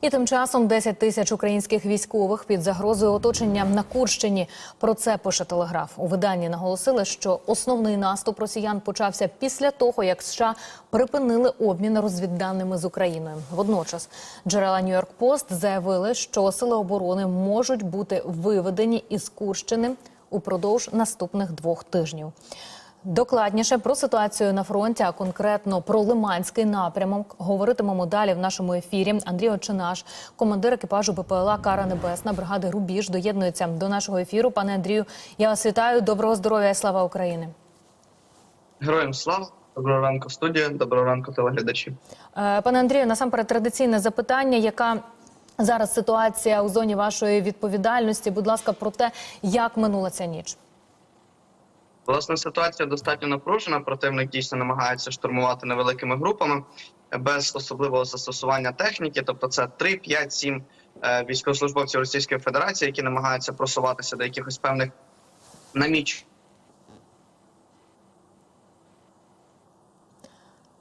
І тим часом 10 тисяч українських військових під загрозою оточення на Курщині. Про це пише телеграф. У виданні наголосили, що основний наступ росіян почався після того, як США припинили обмін розвідданими з Україною. Водночас джерела Нью-Йорк Пост заявили, що сили оборони можуть бути виведені із Курщини упродовж наступних двох тижнів. Докладніше про ситуацію на фронті, а конкретно про Лиманський напрямок, говоритимемо далі в нашому ефірі. Андрій Очинаш, командир екіпажу БПЛА Кара Небесна бригади Рубіж, доєднується до нашого ефіру. Пане Андрію, я вас вітаю. Доброго здоров'я і слава Україні. Героям слава, доброго ранку, студія, доброго ранку, телеглядачі. Е, Пане Андрію, насамперед традиційне запитання, яка зараз ситуація у зоні вашої відповідальності? Будь ласка, про те, як минула ця ніч. Власне, ситуація достатньо напружена. Противник дійсно намагається штурмувати невеликими групами без особливого застосування техніки. Тобто, це 3, 5, 7 е, військовослужбовців Російської Федерації, які намагаються просуватися до якихось певних наміч.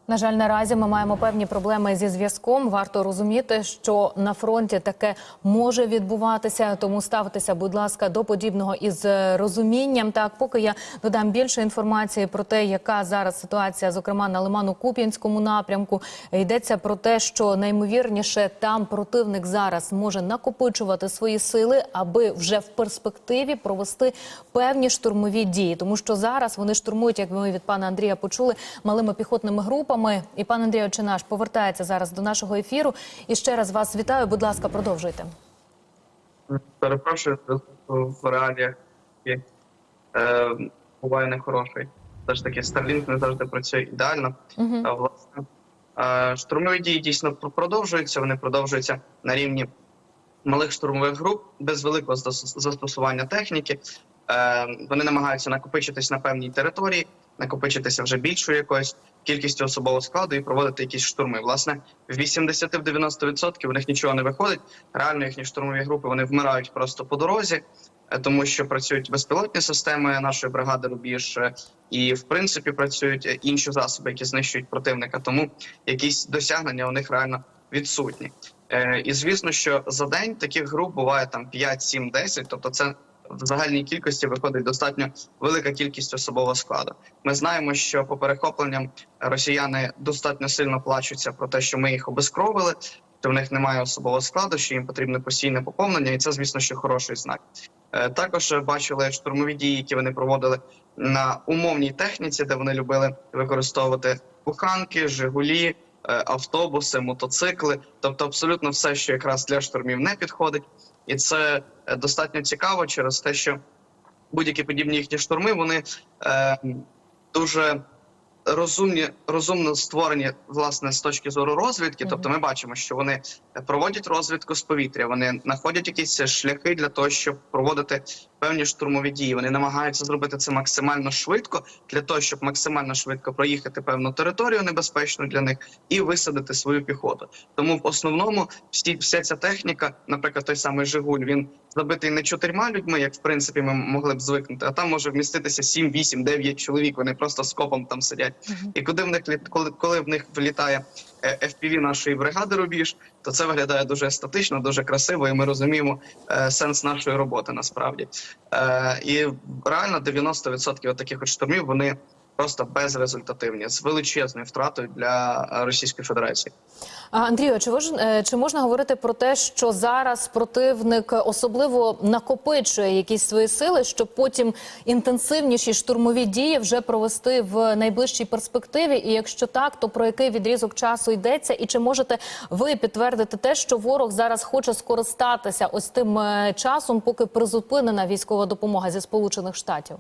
На жаль, наразі ми маємо певні проблеми зі зв'язком. Варто розуміти, що на фронті таке може відбуватися. Тому ставтеся, будь ласка, до подібного із розумінням. Так, поки я додам більше інформації про те, яка зараз ситуація, зокрема на Лиману-Куп'янському напрямку, йдеться про те, що наймовірніше там противник зараз може накопичувати свої сили, аби вже в перспективі провести певні штурмові дії, тому що зараз вони штурмують, як ми від пана Андрія почули, малими піхотними групами. І пан Андрій Очинаш повертається зараз до нашого ефіру. І ще раз вас вітаю. Будь ласка, продовжуйте. Перепрошую, в реаліях е, буває нехороший. Все ж таки, Starlink не завжди працює ідеально. А, власне, е, штурмові дії дійсно продовжуються. Вони продовжуються на рівні малих штурмових груп без великого застосування техніки. Е, Вони намагаються накопичитись на певній території, накопичитися вже більшою якоюсь кількістю особового складу і проводити якісь штурми. Власне, в 80-90% у них нічого не виходить. Реально їхні штурмові групи вони вмирають просто по дорозі, е, тому що працюють безпілотні системи нашої бригади Рубіж, е, і в принципі працюють е, інші засоби, які знищують противника. Тому якісь досягнення у них реально відсутні. І звісно, що за день таких груп буває там 5, 7, 10, тобто це в загальній кількості виходить достатньо велика кількість особового складу. Ми знаємо, що по перехопленням росіяни достатньо сильно плачуться про те, що ми їх обезкровили, що в них немає особового складу, що їм потрібне постійне поповнення, і це, звісно, що хороший знак. Е, Також бачили штурмові дії, які вони проводили на умовній техніці, де вони любили використовувати буханки, жигулі, е, автобуси, мотоцикли, тобто абсолютно все, що якраз для штурмів не підходить, і це е, достатньо цікаво через те, що будь-які подібні їхні штурми вони е, дуже розумні, розумно створені власне з точки зору розвідки. Тобто, ми бачимо, що вони проводять розвідку з повітря, вони знаходять якісь шляхи для того, щоб проводити певні штурмові дії. Вони намагаються зробити це максимально швидко для того, щоб максимально швидко проїхати певну територію небезпечну для них і висадити свою піхоту. Тому в основному всі вся ця техніка, наприклад, той самий Жигуль, він забитий не чотирма людьми, як в принципі ми могли б звикнути, а там може вміститися 7, 8, 9 чоловік. Вони просто скопом там сидять. І куди в них коли, коли в них влітає е, FPV нашої бригади Рубіж, то це виглядає дуже естетично, дуже красиво, і ми розуміємо е, сенс нашої роботи насправді. Е, і реально 90% таких от штурмів вони просто безрезультативні з величезною втратою для Російської Федерації. Андрію, чи вож- е, чи можна говорити про те, що зараз противник особливо накопичує якісь свої сили, щоб потім інтенсивніші штурмові дії вже провести в найближчій перспективі? І якщо так, то про який відрізок часу йдеться? І чи можете ви підтвердити те, що ворог зараз хоче скористатися ось тим е, часом, поки призупинена військова допомога зі Сполучених Штатів?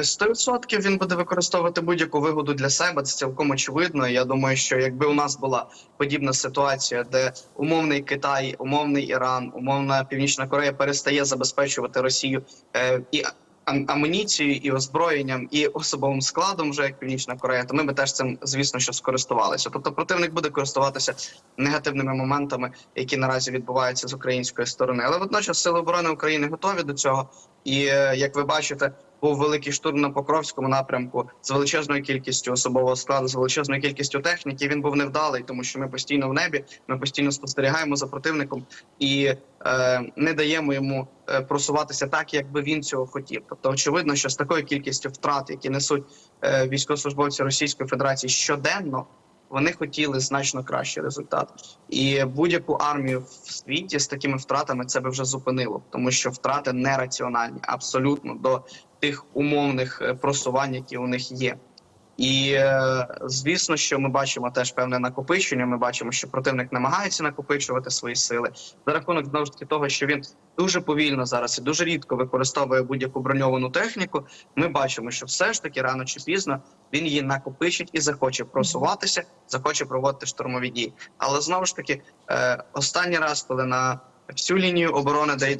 100% він буде використовувати будь-яку вигоду для себе. Це цілком очевидно. Я думаю, що якби у нас була подібна ситуація, де умовний Китай, умовний Іран, умовна Північна Корея перестає забезпечувати Росію е, і амуніцією, і озброєнням, і особовим складом, вже як Північна Корея, то ми би теж цим, звісно, що скористувалися. Тобто противник буде користуватися негативними моментами, які наразі відбуваються з української сторони. Але водночас сили оборони України готові до цього. І е, як ви бачите, був великий штурм на Покровському напрямку з величезною кількістю особового складу, з величезною кількістю техніки. Він був невдалий, тому що ми постійно в небі, ми постійно спостерігаємо за противником і е, не даємо йому е, просуватися так, як би він цього хотів. Тобто, очевидно, що з такою кількістю втрат, які несуть е, військовослужбовці Російської Федерації щоденно. Вони хотіли значно кращий результат, і будь-яку армію в світі з такими втратами це би вже зупинило, тому що втрати нераціональні абсолютно до тих умовних е, просувань, які у них є. І е, звісно, що ми бачимо теж певне накопичення. Ми бачимо, що противник намагається накопичувати свої сили за рахунок знову ж таки того, що він дуже повільно зараз і дуже рідко використовує будь-яку броньовану техніку. Ми бачимо, що все ж таки рано чи пізно він її накопичить і захоче просуватися, захоче проводити штурмові дії. Але знову ж таки, е, останній раз, коли на всю лінію оборони, де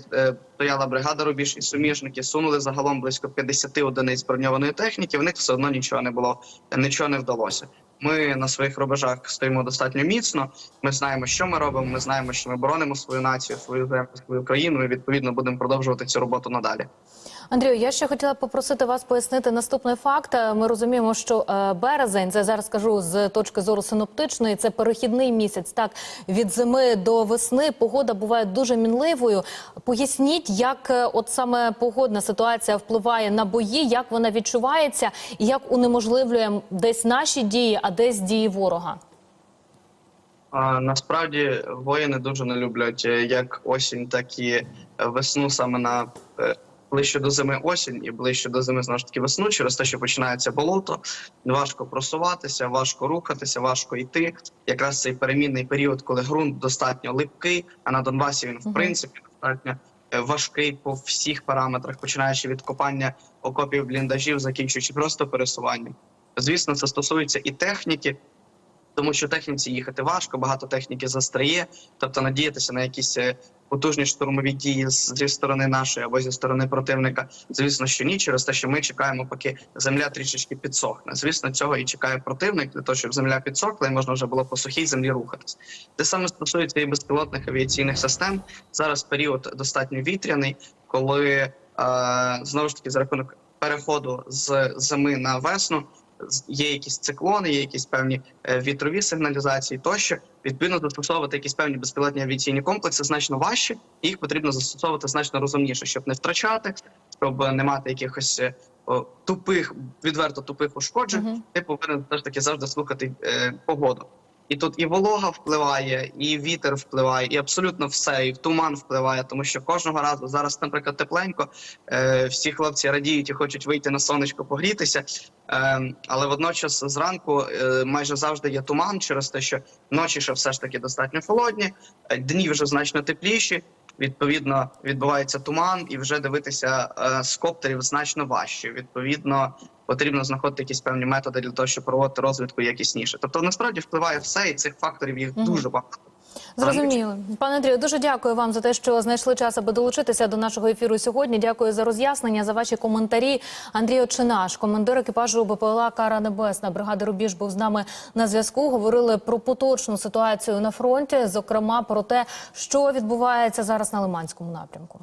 стояла бригада Рубіж і суміжники, сунули загалом близько 50 одиниць броньованої техніки. В них все одно нічого не було, нічого не вдалося. Ми на своїх рубежах стоїмо достатньо міцно. Ми знаємо, що ми робимо. Ми знаємо, що ми боронимо свою націю, свою землю, свою країну. І відповідно будемо продовжувати цю роботу надалі. Андрію, я ще хотіла попросити вас пояснити наступний факт. Е, Ми розуміємо, що е, березень, це зараз скажу з точки зору синоптичної, це перехідний місяць. Так від зими до весни погода буває дуже мінливою. Поясніть, як е, от саме погодна ситуація впливає на бої, як вона відчувається, і як унеможливлює десь наші дії, а десь дії ворога. Насправді воїни дуже не люблять як осінь, так і весну саме на ближче до зими осінь і ближче до зими знову ж таки весну, через те, що починається болото, важко просуватися, важко рухатися, важко йти. Якраз цей перемінний період, коли ґрунт достатньо липкий, а на Донбасі він в принципі достатньо е, важкий по всіх параметрах, починаючи від копання окопів бліндажів, закінчуючи просто пересуванням. Звісно, це стосується і техніки, тому що техніці їхати важко, багато техніки застряє. Тобто надіятися на якісь е, потужні штурмові дії зі сторони нашої або зі сторони противника. Звісно, що ні, через те, що ми чекаємо, поки земля трішечки підсохне. Звісно, цього і чекає противник для того, щоб земля підсохла і можна вже було по сухій землі рухатись. Те саме стосується і безпілотних авіаційних систем. Зараз період достатньо вітряний, коли е, знову ж таки за рахунок переходу з зими на весну є якісь циклони, є якісь певні е, вітрові сигналізації тощо. Відповідно, застосовувати якісь певні безпілотні авіаційні комплекси значно важче, і їх потрібно застосовувати значно розумніше, щоб не втрачати, щоб не мати якихось е, о, тупих, відверто тупих ушкоджень. Мгм. Ти повинен все ж таки завжди слухати е, погоду. І тут і волога впливає, і вітер впливає, і абсолютно все, і туман впливає, тому що кожного разу зараз, наприклад, тепленько, е, всі хлопці радіють і хочуть вийти на сонечко погрітися. Е, але водночас зранку е, майже завжди є туман через те, що ночі ще все ж таки достатньо холодні, е, дні вже значно тепліші. Відповідно, відбувається туман, і вже дивитися е, з коптерів значно важче. Відповідно, потрібно знаходити якісь певні методи для того, щоб проводити розвідку якісніше. Тобто, насправді впливає все, і цих факторів їх дуже багато. Зрозуміло. Пане Андрію, дуже дякую вам за те, що знайшли час, аби долучитися до нашого ефіру сьогодні. Дякую за роз'яснення, за ваші коментарі. Андрій Очинаш, командир екіпажу БПЛА Кара Небесна, бригади Рубіж був з нами на зв'язку. Говорили про поточну ситуацію на фронті, зокрема про те, що відбувається зараз на Лиманському напрямку.